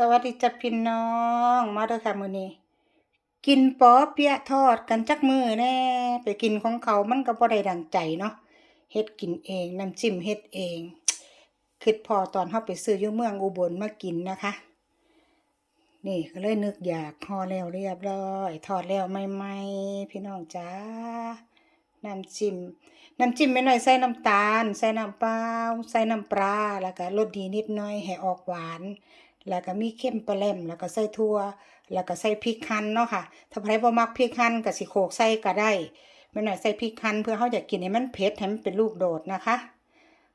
สวัสดีจ้ะพี่น้อง มาเด้อค่ะมื้อนี้กินปอเปี๊ยะทอดกันจักมือแน่ไปกินของเขามันก็บ่ได้ดังใจเนาะเฮ็ดกินเองน้ำจิ้มเฮ็ดเองคิดพอตอนเฮาไปซื้ออยู่เมืองอุบลมากินนะคะ นี่ก็เลยนึกอยากห่อแล้วเรียบร้อยทอดแล้วใหม่ๆพี่น้องจ้าน้ำจิ้มน้ำจิ้มไม่หน้อยใส่น้ำตาล ใส่น้ำเปล่าใส่น้ำปลาแล้วก็รสดีนิดหน่อยให้ออกหวาน แล้วก็มีเค็มปลาแหลมแล้วก็ใส่ถั่วแล้วก็ใส่พริกหั่นเนาะค่ะ ถ้าใครบ่มักพริกหั่นก็สิโขกใส่ก็ได้ไม่น้อยใส่พริกหั่นเพื่อเฮาอยากกินให้มันเผ็ดให้มันเป็นลูกโดดนะคะ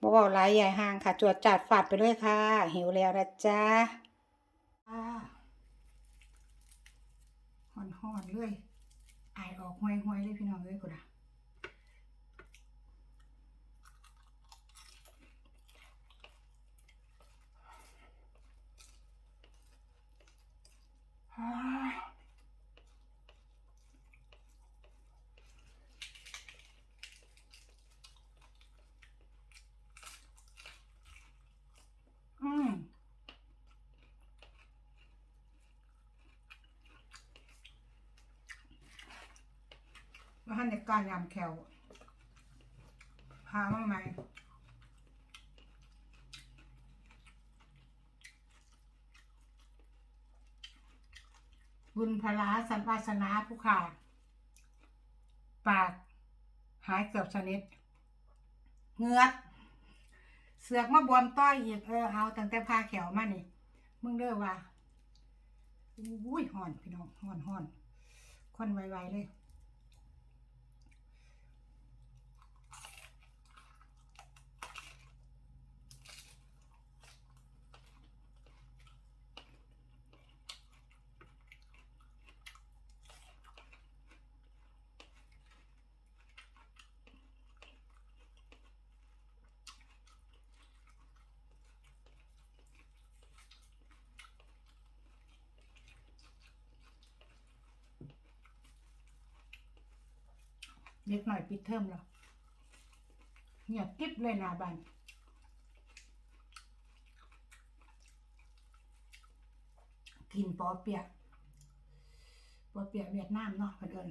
บ่เว้าหลายใหญ่ห่างค่ะ จวดจาดฟาดไปเลยค่ะ หิวแล้วนะจ๊ะอ่อนๆเลยอายออกห้วยๆเลยพี่น้องเอ้ยพุ่นะ อ่าอืม ว่าท่นในการยำแขวพามาไหมบุญพลาสันวาสนาผู้ขาดปาก หายเกือบชนิดเงือกเสือกมาบวมต้อยอีกเออเอาตั้งแต่พาแขวมานี่ มึงเด้อว่าอุ้ยห่อนพี่น้องห่อนห่อนควันไวๆเลย เด็กหน่อยปิดเทอมแล้วเงียบกิ๊บเลยหนาบันกินปอเปียกปอเปียกเวียดนามเนาะเพื่อน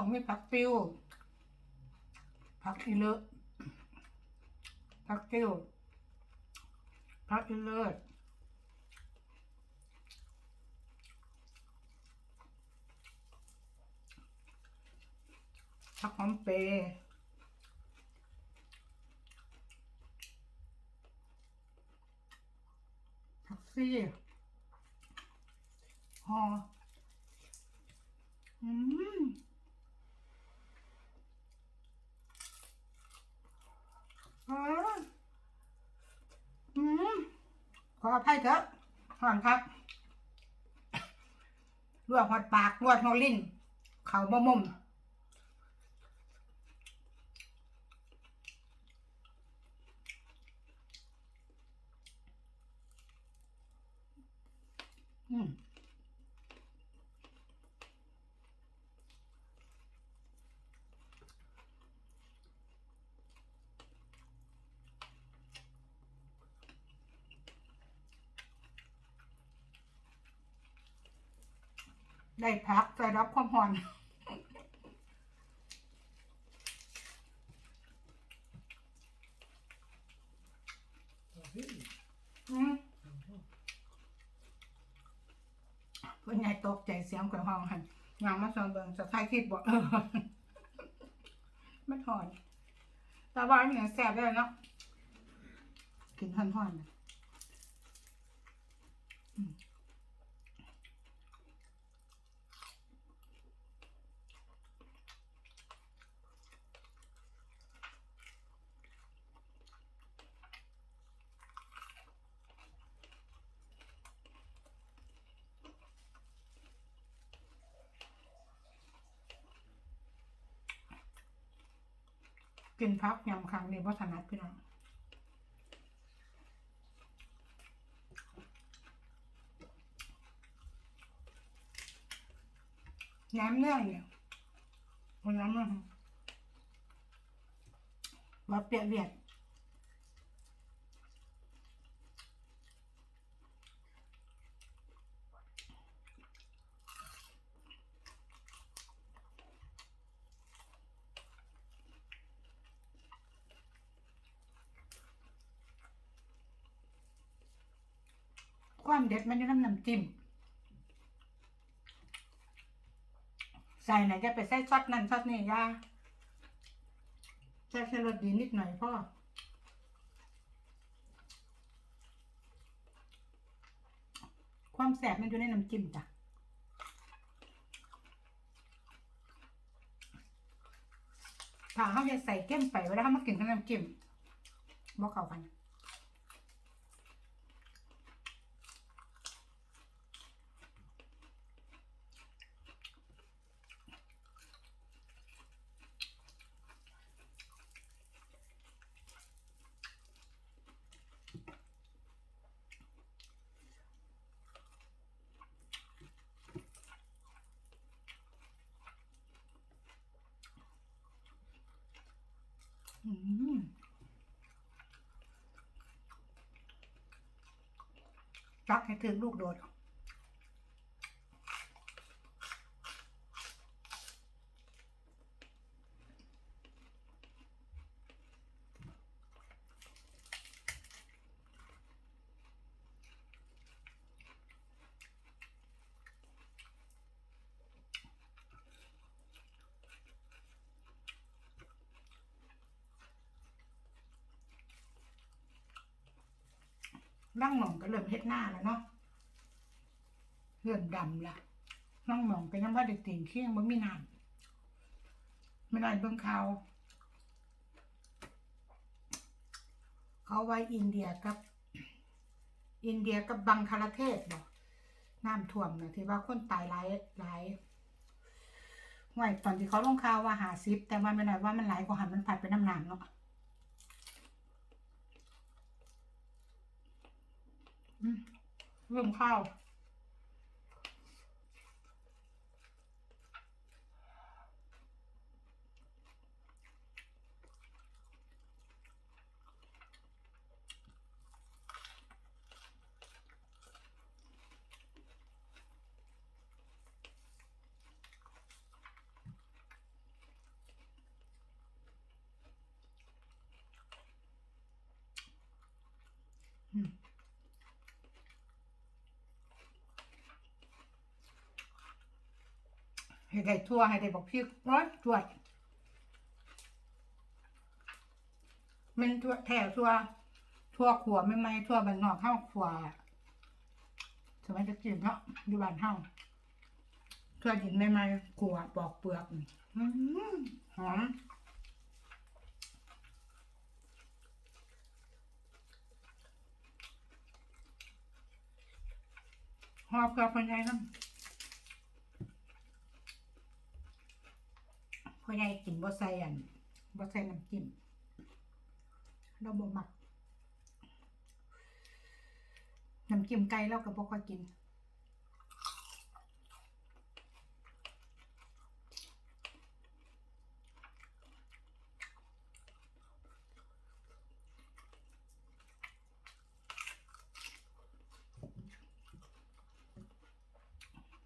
ต้องมีผักติ้วผักอีเลิศผักติ้วผักอีเลิศผักหอมเปย์ผักซี่หออืม อืมอืมข ออภัยเถอะห่อนครับลวกหอดปากลวกหัวลิ้น เขาบ่มุมอืม ได้พักใจรับความหอนเพื่อนยายตกใจเสียงกระห้องหันงามมาสอนเบิงจะถ่ายคลิปบอกเออไม่ถอนแตาบ้านเนี่ยแสบได้เนาะกินท่อนๆนะ กินพักยำครั้งนี้วัฒนัดพี่น้องน้ำเนื่อเนี่ยคนน้ำมันว่าเปียกเวียด ความเด็ดมันอยู่น้ำน้ำจิ้มใส่ไหนจะไปใส่ซอสนั่นซอสนี่ยาใส่แค่รสดีนิดหน่อยพ่อความแสบมันอยู่ในน้ำจิ้มจ้ะถ้าเขาจะใส่เข้มไปเวลาเขามากินกับน้ำจิ้มบอกเขากัน จักให้ถึงลูกโดด นั่งหมองก็เริ่มเฮ็ดหน้าแล้วเนาะเริ่มดำละนั่งหมองก็ยังว่าเด็กติ่งเคียงบ่มีน้ำไม่ได้เบิ่งข่าวเขาไว้อินเดียกับ อินเดียกับบังคลาเทศบอกน้ำท่วมนะที่ว่าคนตายหลายหลายห่วยตอนที่เขาลงข่าวว่าหาซิปแต่ว่าไม่ได้ว่ามันหลายกว่าหันมันผัดไปน้ำหนามเนาะ อืม เริ่มข้าว อืม ให้ได้ทั่วให้ได้บอกพี่ร้อยจวดมันทั่วแถวทั่วทั่วขัวไม่ไม่ทั่วบ้านนอกข้าขัวสมัยจะกินเนาะอยู่บ้านเฮาทั่วกินไม่ไม่ขัวปอกเปลือกหอมหอบกับคนใหญ่น้ำ พ่อใหญ่กินบ่ใส่อันบ่ใส่น้ำจิ้มเราบ่มักน้ำจิ้มไก่เราก็บ่ค่อยกิน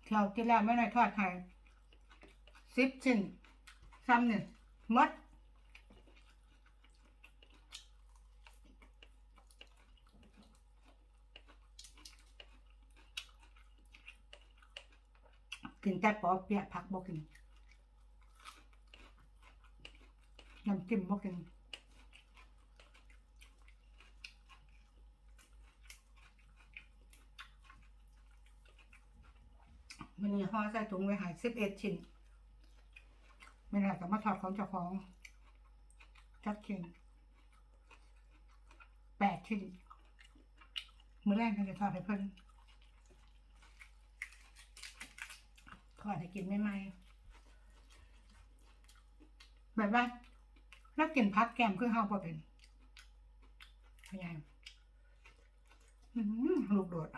เที่ยวที่แล้วไม่น้อยทอดไข่สิบชิ้น ซ้ำหนึ่งมดกินแต่ปอเปียะผักบ่กินน้ำจิ้มบ่กินมันนี่ห่อใส่ถุงไว้หายสิบเอ็ดชิ้น ไม่น่าจะมาถอดของเจ้าของจัดชิ้นแปดชิ้นมือแรกก็จะทอดให้เพิ่นทอดให้กินไม่ไหมแบบว่าแล้วกินพักแกมคือเฮาพอเป็นพยายามอื้อหือลูกโดด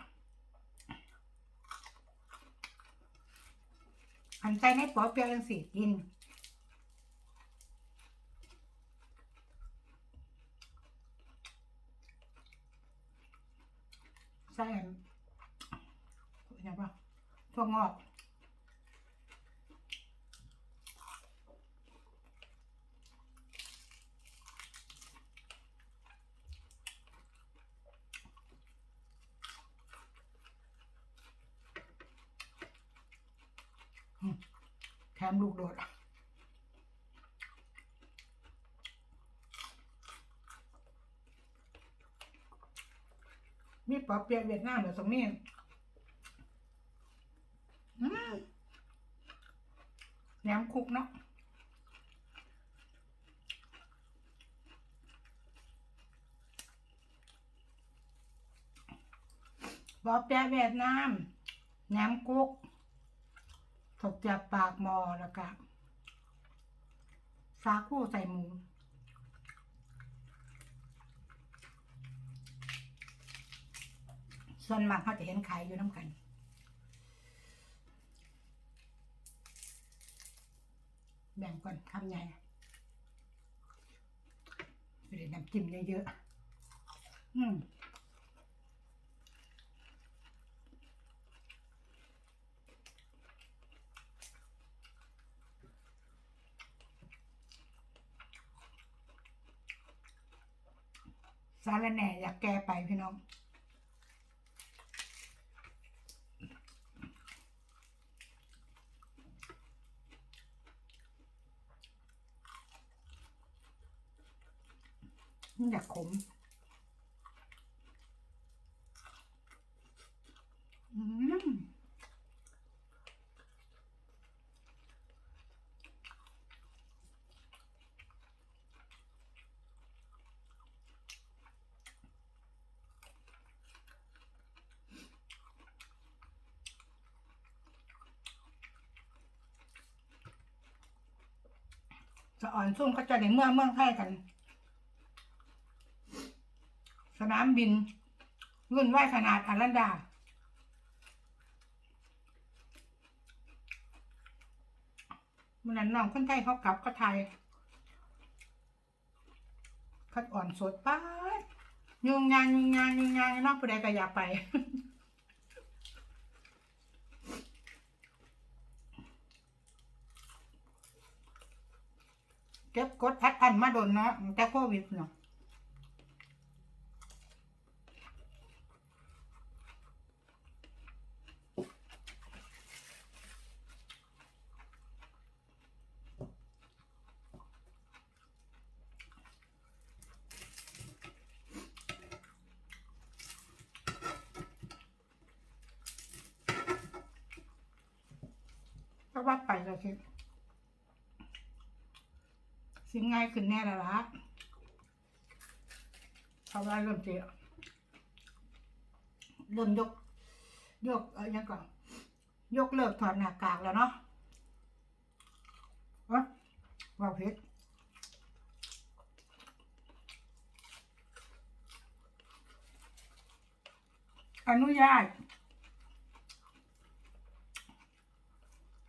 อันใส่ในปอเปียกจังสิกิน ใส่อันอะไรบ้างถั่วงอกแถมลูกโดด ปอเปียะเวียดนามเหรือตรงนี้แหนมคุกเนาะปอเปียะเวียดนามแหนมคุกถกจากปากมอแล้วก็สาคูใส่หมู ส่วนมากเขาจะเห็นขายอยู่น้ำกัน แบ่งก่อนคำใหญ่จะได้น้ำจิ้มเยอะๆ อืมสารแหน่อยากแก้ไปพี่น้อง อยากขมอืมจะอ่อนซุ่มก็จะในเมืองเมืองไทยกัน นามบิน รุ่นไหวขนาดอารันดา มันนั้นน้องคนไทยเขากลับก็ไทยคัดอ่อนสดป้าดยุงยางยุงยางยุงยางนอกผู้ใดก็อยากไปเก็บกดพัดอันมาโดนเนาะแต่โควิดเนาะ ก็ว่าไปแล้วสิสิ่งง่ายขึ้นแน่แล้วละเพราะว่าเริ่มเจอเริ่มยก ยกเออยังก่อนยกเลิกถอดหน้ากากแล้วเนาะวะว่าเพชรอนุญาต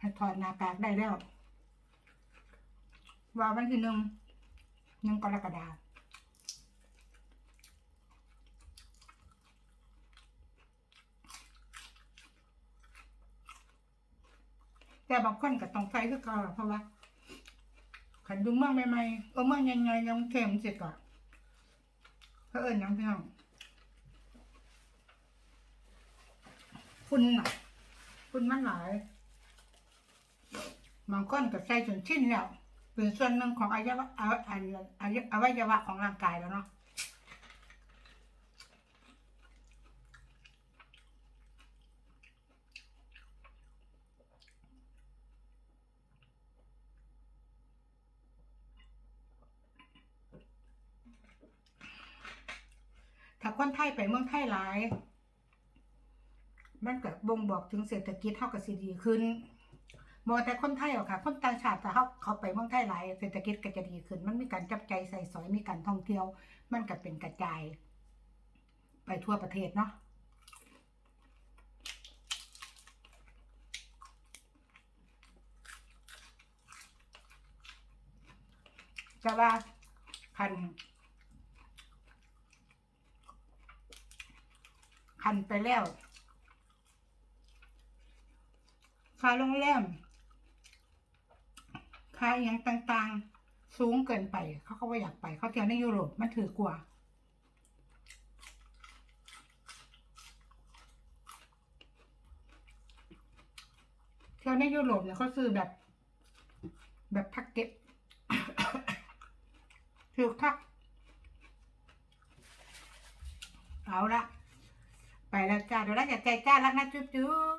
ให้ถอดหน้ากากได้แล้ว ว่าวันที่หนึ่งหนึ่งกรกฎาคมแต่บางคนก็ต้องใส่คือเก่าเพราะว่าขันดูเมืองใหม่ๆเออเมืองยังไงยังเข้มเสร็จก่อนเพราะเอิญยังพี่น้องฝุ่นน่ะฝุ่นมันหลาย บางคนก็ใส่จนชิ้นแล้ว เป็นส่วนหนึ่งของอวัยวะอวัยวะอวัยวะของร่างกายแล้วเนาะถ้าคนไทยไปเมืองไทยหลาย มันก็บ่งบอกถึงเศรษฐกิจเท่ากับสิดีขึ้น บอแต่คนไทยหรอกค่ะคนต่างชาติเขาเขาไปเมืองไทยหลายเศรษฐกิจก็จะดีขึ้น มันมีการจับใจใส่สอยมีการท่องเที่ยว มันก็เป็นกระจาย ไปทั่วประเทศเนาะจะว่าคันคันไปแล้วค่าโรงแรม ค่าอหย่างต่างๆ สูงเกินไป เขาก็ไม่อยากไป เขาเที่ยวในยุโรปมันถือกว่าเที่ยวในยุโรปเนี่ยเขาซื้อแบบ แบบแพ็กเกจถือคักเอาละไปแล้วจ้าเดี๋ยวเราจะใจจ้ารักนะจุ๊บจุ๊บ